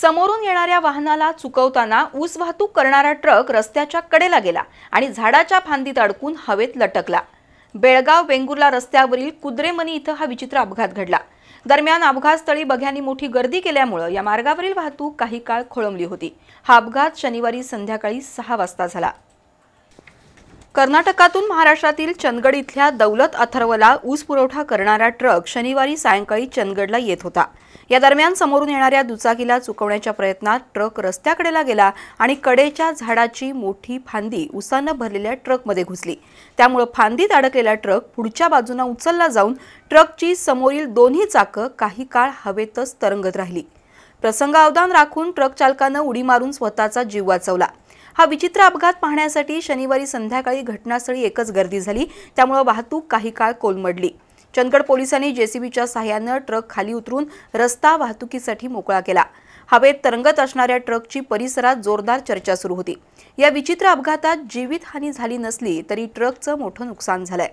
समोरून येणाऱ्या वाहनाला चुकवताना ऊस वाहतूक करणारा ट्रक रस्त्याच्या कडेला गेला आणि झाडाच्या फांदीत अडकून हवेत लटकला. बेळगाव वेंगुर्ला रस्त्यावरील कुद्रेमनी इथं हा विचित्र अपघात घडला. दरम्यान अपघातस्थळी बघ्यांनी मोठी गर्दी केल्यामुळं या मार्गावरील वाहतूक काही काळ खोळंबली होती. हा अपघात शनिवारी संध्याकाळी सहा वाजता झाला. कर्नाटकातून महाराष्ट्रातील चंदगड इथल्या दौलत अथर्वला ऊस पुरवठा करणारा ट्रक शनिवारी सायंकाळी चंदगडला येत होता. या दरम्यान समोरून येणाऱ्या दुचाकीला चुकवण्याच्या प्रयत्नात ट्रक रस्त्याकडेला गेला आणि कडेच्या झाडाची मोठी फांदी उसानं भरलेल्या ट्रकमध्ये घुसली. त्यामुळं फांदीत अडकलेला ट्रक पुढच्या बाजूनं उचलला जाऊन ट्रकची समोरील दोन्ही चाकं काही काळ हवेतच तरंगत राहिली. प्रसंगावधान राखून ट्रक चालकानं उडी मारून स्वतःचा जीव वाचवला. हा विचित्र अपघात पाहण्यासाठी शनिवारी संध्याकाळी घटनास्थळी एकच गर्दी झाली. त्यामुळे वाहतूक काही काळ कोलमडली. चंदगड पोलिसांनी जेसीबीच्या सहाय्यानं ट्रक खाली उतरून रस्ता वाहतुकीसाठी मोकळा केला. हवेत तरंगत असणाऱ्या ट्रकची परिसरात जोरदार चर्चा सुरू होती. या विचित्र अपघातात जीवितहानी झाली नसली तरी ट्रकचं मोठं नुकसान झालंय.